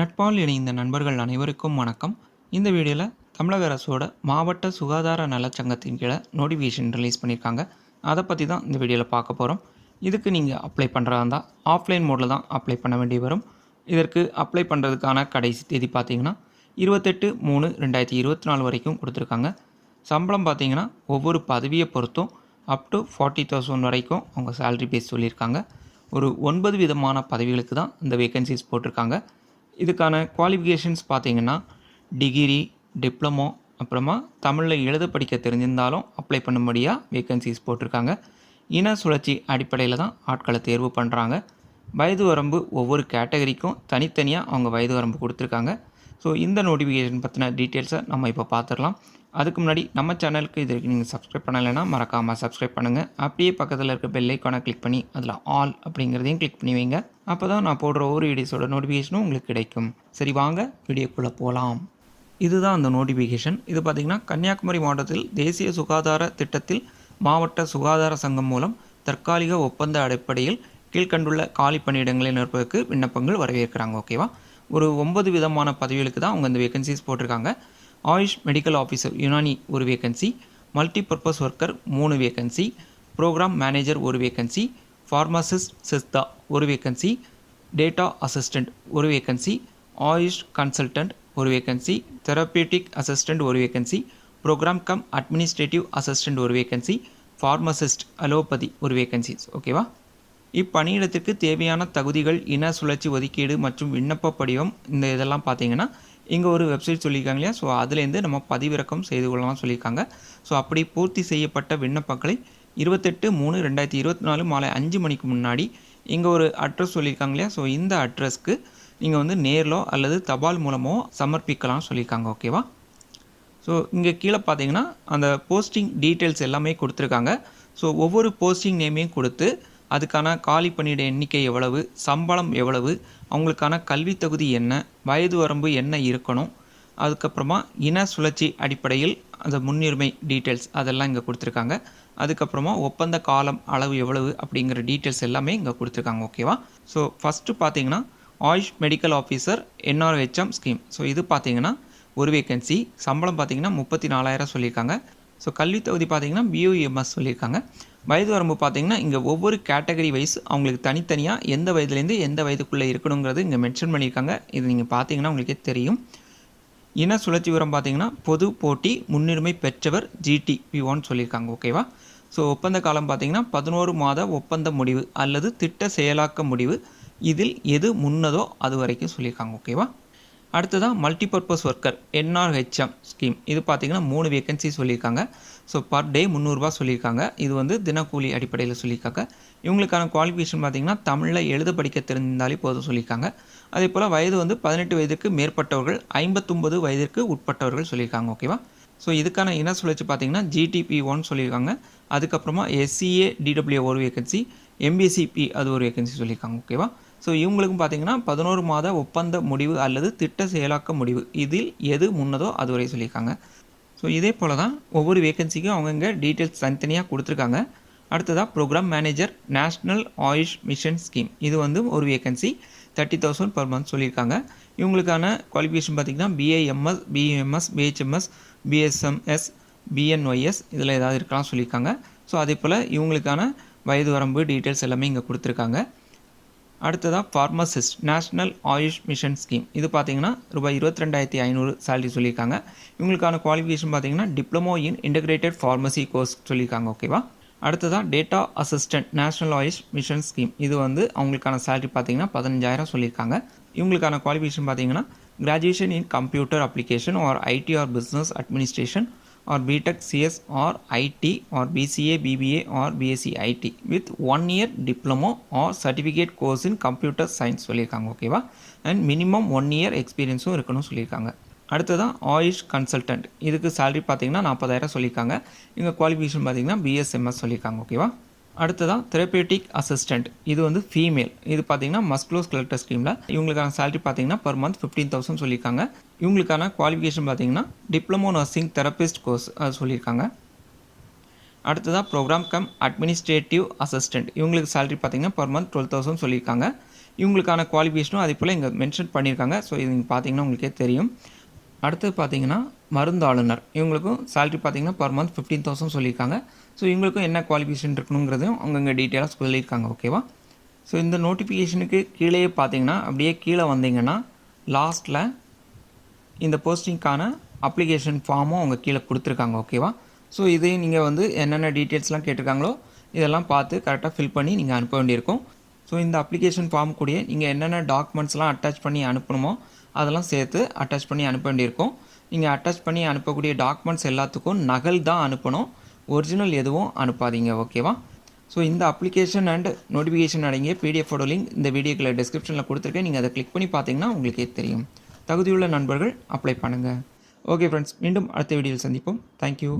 நட்பால் இணைந்த நண்பர்கள் அனைவருக்கும் வணக்கம். இந்த வீடியோவில் தமிழக அரசோட மாவட்ட சுகாதார நலச்சங்கத்தின் கீழே நோட்டிஃபிகேஷன் ரிலீஸ் பண்ணியிருக்காங்க அதை பற்றி தான் இந்த வீடியோவில் பார்க்க போகிறோம் இதுக்கு நீங்கள் அப்ளை பண்ணுறதா இருந்தால் ஆஃப்லைன் மோடில் தான் அப்ளை பண்ண வேண்டி வரும். இதற்கு அப்ளை பண்ணுறதுக்கான கடைசி தேதி பார்த்தீங்கன்னா இருபத்தெட்டு மூணு ரெண்டாயிரத்தி இருபத்தி நாலு வரைக்கும் கொடுத்துருக்காங்க. சம்பளம் பார்த்தீங்கன்னா ஒவ்வொரு பதவியை பொறுத்தும் அப் டு ஃபார்ட்டி தௌசண்ட் வரைக்கும் அவங்க சேலரி பேஸ் சொல்லியிருக்காங்க. ஒரு ஒன்பது விதமான பதவிகளுக்கு தான் இந்த வேகன்சிஸ் போட்டிருக்காங்க. இதுக்கான குவாலிஃபிகேஷன்ஸ் பார்த்தீங்கன்னா டிகிரி டிப்ளமோ அப்புறமா தமிழில் எழுத படிக்க தெரிஞ்சிருந்தாலும் அப்ளை பண்ணும்படியாக வேகன்சிஸ் போட்டிருக்காங்க. இன சுழற்சி அடிப்படையில் தான் ஆட்களை தேர்வு பண்ணுறாங்க வயது வரம்பு ஒவ்வொரு கேட்டகரிக்கும் தனித்தனியாக அவங்க வயது வரம்பு கொடுத்துருக்காங்க. ஸோ இந்த நோட்டிஃபிகேஷன் பற்றின டீட்டெயில்ஸை நம்ம இப்போ பார்த்துடலாம் அதுக்கு முன்னாடி நம்ம சேனலுக்கு இது வரைக்கும் நீங்கள் சப்ஸ்கிரைப் பண்ணலைன்னா மறக்காமல் சப்ஸ்கிரைப் பண்ணுங்கள் அப்படியே பக்கத்தில் இருக்க பெல்லைக்கானை கிளிக் பண்ணி அதில் ஆல் அப்படிங்கிறதையும் கிளிக் பண்ணி வைங்க. அப்போ தான் நான் போடுற ஒவ்வொரு வீடியோஸோட நோட்டிஃபிகேஷனும் உங்களுக்கு கிடைக்கும். சரி வாங்க வீடியோக்குள்ளே போகலாம் இதுதான் அந்த நோட்டிஃபிகேஷன் இது பார்த்திங்கன்னா கன்னியாகுமரி மாவட்டத்தில் தேசிய சுகாதார திட்டத்தில் மாவட்ட சுகாதார சங்கம் மூலம் தற்காலிக ஒப்பந்த அடிப்படையில் கீழ்கண்டுள்ள காலி பணியிடங்களை நிரப்புவதற்கு விண்ணப்பங்கள் வரவேற்கிறாங்க. ஓகேவா? ஒரு ஒன்பது விதமான பதவிகளுக்கு தான் அவங்க இந்த வேகன்சிஸ் போட்டிருக்காங்க. ஆயுஷ் மெடிக்கல் ஆஃபீஸர் யுனானி ஒரு வேகன்சி மல்டி பர்பஸ் ஒர்க்கர் மூணு வேகன்சி ப்ரோக்ராம் மேனேஜர் ஒரு வேகன்சி ஃபார்மசிஸ்ட் சிஸ்தா ஒரு வேகன்சி டேட்டா அசிஸ்டண்ட் ஒரு வேகன்சி ஆயுஷ் கன்சல்டன்ட் ஒரு வேகன்சி தெரப்பியூட்டிக் அசிஸ்டண்ட் ஒரு vacancy programme cum administrative assistant ஒரு வேகன்சி ஃபார்மசிஸ்ட் அலோபதி ஒரு வேகன்சிஸ் ஓகேவா இப்பணியிடத்திற்கு தேவையான தகுதிகள் இன சுழற்சி ஒதுக்கீடு மற்றும் விண்ணப்ப படிவம் இந்த இதெல்லாம் பார்த்தீங்கன்னா இங்கே ஒரு வெப்சைட் சொல்லியிருக்காங்க இல்லையா? ஸோ அதுலேருந்து நம்ம பதிவிறக்கம் செய்து கொள்ளலாம் சொல்லியிருக்காங்க. ஸோ அப்படி பூர்த்தி செய்யப்பட்ட விண்ணப்பங்களை இருபத்தெட்டு மூணு ரெண்டாயிரத்தி இருபத்தி நாலு மாலை அஞ்சு மணிக்கு முன்னாடி இங்கே ஒரு அட்ரஸ் சொல்லியிருக்காங்க இல்லையா? ஸோ இந்த அட்ரஸ்க்கு நீங்கள் வந்து நேரிலோ அல்லது தபால் மூலமோ சமர்ப்பிக்கலாம் சொல்லியிருக்காங்க ஓகேவா ஸோ இங்கே கீழே பார்த்தீங்கன்னா அந்த போஸ்டிங் டீட்டெயில்ஸ் எல்லாமே கொடுத்துருக்காங்க. ஸோ ஒவ்வொரு போஸ்டிங் நேமையும் கொடுத்து அதுக்கான காலி பணியிட எண்ணிக்கை எவ்வளவு சம்பளம் எவ்வளவு அவங்களுக்கான கல்வி தகுதி என்ன வயது வரம்பு என்ன இருக்கணும் அதுக்கப்புறமா இன சுழற்சி அடிப்படையில் அந்த முன்னுரிமை டீட்டெயில்ஸ் அதெல்லாம் இங்கே கொடுத்துருக்காங்க. அதுக்கப்புறமா ஒப்பந்த காலம் அளவு எவ்வளவு அப்படிங்கிற டீட்டெயில்ஸ் எல்லாமே இங்கே கொடுத்துருக்காங்க ஓகேவா ஸோ ஃபஸ்ட்டு பார்த்தீங்கன்னா AYUSH medical officer NRHM scheme so இது பார்த்தீங்கன்னா ஒரு வேகன்சி சம்பளம் பார்த்தீங்கன்னா முப்பத்தி நாலாயிரம் சொல்லியிருக்காங்க. ஸோ கல்வி தகுதி பார்த்தீங்கன்னா பியூஎம்எஸ் சொல்லியிருக்காங்க. வயது வரம்பு பார்த்தீங்கன்னா இங்கே ஒவ்வொரு கேட்டகரி வைஸ் அவங்களுக்கு தனித்தனியாக எந்த வயதுலேருந்து எந்த வயதுக்குள்ளே இருக்கணுங்கிறது இங்கே மென்ஷன் பண்ணியிருக்காங்க. இது நீங்கள் பார்த்தீங்கன்னா உங்களுக்கே தெரியும். இன சுழற்சி விவரம் பார்த்தீங்கன்னா பொது போட்டி முன்னுரிமை பெற்றவர் ஜிடி பி சொல்லியிருக்காங்க. ஓகேவா ஸோ ஒப்பந்த காலம் பார்த்தீங்கன்னா பதினோரு மாத ஒப்பந்த முடிவு அல்லது திட்ட செயலாக்க முடிவு. இதில் எது முன்னதோ அது வரைக்கும் சொல்லியிருக்காங்க. ஓகேவா அடுத்ததாக மல்டிபர்பஸ் ஒர்க்கர் என்ஆர்ஹெச்எம் ஸ்கீம் இது பார்த்தீங்கன்னா மூணு வேகன்சி சொல்லியிருக்காங்க. ஸோ பர் டே முந்நூறுரூவா சொல்லியிருக்காங்க. இது வந்து தினக்கூலி அடிப்படையில் சொல்லியிருக்காங்க. இவங்களுக்கான குவாலிஃபிகேஷன் பார்த்தீங்கன்னா தமிழில் எழுத படிக்க தெரிந்தாலே போதும் சொல்லியிருக்காங்க. அதே போல் வயது வந்து பதினெட்டு வயதிற்கு மேற்பட்டவர்கள் ஐம்பத்தொம்பது வயதிற்கு உட்பட்டவர்கள் சொல்லியிருக்காங்க ஓகேவா ஸோ இதுக்கான இன சுழற்சி பார்த்தீங்கன்னா ஜிடிபி ஒன் சொல்லியிருக்காங்க. அதுக்கப்புறமா எஸ்சிஏ டிடபிள்யூ ஒரு வேகன்சி எம்பிசிபி அது ஒரு வேகன்சி சொல்லியிருக்காங்க ஓகேவா ஸோ இவங்களுக்கும் பார்த்தீங்கன்னா பதினோரு மாத ஒப்பந்த முடிவு அல்லது திட்ட செயலாக்க முடிவு. இதில் எது முன்னதோ அதுவரை சொல்லியிருக்காங்க. ஸோ இதே போல் தான் ஒவ்வொரு வேகன்சிக்கும் அவங்கங்க டீட்டெயில்ஸ் தனித்தனியாக கொடுத்துருக்காங்க. அடுத்ததாக program manager national AYUSH mission scheme இது வந்து ஒரு vacancy thirty thousand per month சொல்லியிருக்காங்க. இவங்களுக்கான குவாலிஃபிகேஷன் பார்த்திங்கன்னா BAMS BMS BHMS BSMS BNYS இதில் ஏதாவது இருக்கலாம் சொல்லியிருக்காங்க. ஸோ அதே போல் இவங்களுக்கான வயது வரம்பு டீட்டெயில்ஸ் எல்லாமே இங்கே கொடுத்துருக்காங்க. அடுத்ததாக pharmacist national AYUSH mission scheme இது பார்த்தீங்கன்னா ரூபாய் இருபத்தி ரெண்டாயிரத்தி ஐநூறு சேலரி சொல்லியிருக்காங்க. இவங்களுக்கான குவாலிஃபிகேஷன் பார்த்தீங்கன்னா diploma in integrated pharmacy course சொல்லியிருக்காங்க ஓகேவா அடுத்ததாக data assistant national AYUSH mission scheme இது வந்து அவங்களுக்கான சேலரி பார்த்தீங்கன்னா பதினஞ்சாயிரம் சொல்லியிருக்காங்க. இவங்களுக்கான குவாலிஃபிகேஷன் பார்த்தீங்கன்னா graduation in computer application or IT or business administration or BTech CS or IT or BCA BBA or BSc IT with one year diploma or certificate course in computer science சொல்லியிருக்காங்க ஓகேவா and minimum one year எக்ஸ்பீரியன்ஸும் இருக்கணும்னு சொல்லியிருக்காங்க. அடுத்ததான் AYUSH consultant இதுக்கு salary பார்த்தீங்கன்னா நாற்பதாயிரம் சொல்லியிருக்காங்க. இங்கே குவாலிஃபிகேஷன் பார்த்தீங்கன்னா பிஎஸ்எம்எஸ் சொல்லியிருக்காங்க ஓகேவா அடுத்ததான் தெரப்பியூட்டிக் அசிஸ்டன்ட் இது வந்து ஃபீமேல் இது பார்த்தீங்கன்னா மஸ்க்ளோஸ் கலெக்டர் ஸ்கீமில் இவங்களுக்கான சேலரி பார்த்தீங்கன்னா பர் மந்த் ஃபிஃப்டீன் தௌசண்ட் சொல்லியிருக்காங்க. இவங்களுக்கான குவாலிஃபிகேஷன் பார்த்தீங்கன்னா டிப்ளமோ நர்சிங் தெரபிஸ்ட் கோர்ஸ் அது சொல்லியிருக்காங்க. அடுத்ததாக ப்ரோக்ராம் கம் அட்மினிஸ்ட்ரேட்டிவ் அசிஸ்டன்ட் இவங்களுக்கு சேலரி பார்த்தீங்கன்னா பர் மந்த் டுவெல் தௌசண்ட் சொல்லியிருக்காங்க. இவங்களுக்கான குவாலிஃபிகேஷனும் அதே போல் இங்கே மென்ஷன் பண்ணியிருக்காங்க. ஸோ இது நீங்கள் பார்த்தீங்கன்னா உங்களுக்கே தெரியும். அடுத்தது பார்த்தீங்கன்னா மருந்து ஆளுநர் இவங்களுக்கும் சேலரி பார்த்தீங்கன்னா பர் மந்த் ஃபிஃப்டீன் தௌசண்ட் சொல்லியிருக்காங்க. ஸோ இவங்களுக்கும் என்ன குவாலிஃபிகேஷன் இருக்கணுங்கிறதையும் அங்கங்கே டீட்டெயிலாக சொல்லியிருக்காங்க ஓகேவா ஸோ இந்த நோட்டிஃபிகேஷனுக்கு கீழே பார்த்தீங்கன்னா அப்படியே கீழே வந்தீங்கன்னா லாஸ்ட்டில் இந்த போஸ்டிங்க்கான அப்ளிகேஷன் ஃபார்மும் அவங்க கீழே கொடுத்துருக்காங்க ஓகேவா ஸோ இதையும் நீங்கள் வந்து என்னென்ன டீட்டெயில்ஸ்லாம் கேட்டிருக்காங்களோ இதெல்லாம் பார்த்து கரெக்டாக ஃபில் பண்ணி நீங்கள் அனுப்ப வேண்டியிருக்கும். ஸோ இந்த அப்ளிகேஷன் ஃபார்ம் கூடிய நீங்கள் என்னென்ன டாக்குமெண்ட்ஸ்லாம் அட்டாச் பண்ணி அனுப்பணுமோ அதெல்லாம் சேர்த்து அட்டாச் பண்ணி அனுப்ப வேண்டியிருக்கும். நீங்கள் அட்டாச் பண்ணி அனுப்பக்கூடிய டாக்குமெண்ட்ஸ் எல்லாத்துக்கும் நகல் தான் அனுப்பணும். ஒரிஜினல் எதுவும் அனுப்பாதீங்க ஓகேவா ஸோ இந்த அப்ளிகேஷன் அண்ட் நோட்டிஃபிகேஷன் அடங்கிய பிடிஎஃபோட லிங்க் இந்த வீடியோக்கில் டிஸ்கிரிப்ஷனில் கொடுத்துருக்கேன். நீங்கள் அதை கிளிக் பண்ணி பார்த்தீங்கன்னா உங்களுக்கே தெரியும். தகுதியுள்ள நண்பர்கள் அப்ளை பண்ணுங்கள் ஓகே ஃப்ரெண்ட்ஸ் மீண்டும் அடுத்த வீடியோவில் சந்திப்போம். தேங்க்யூ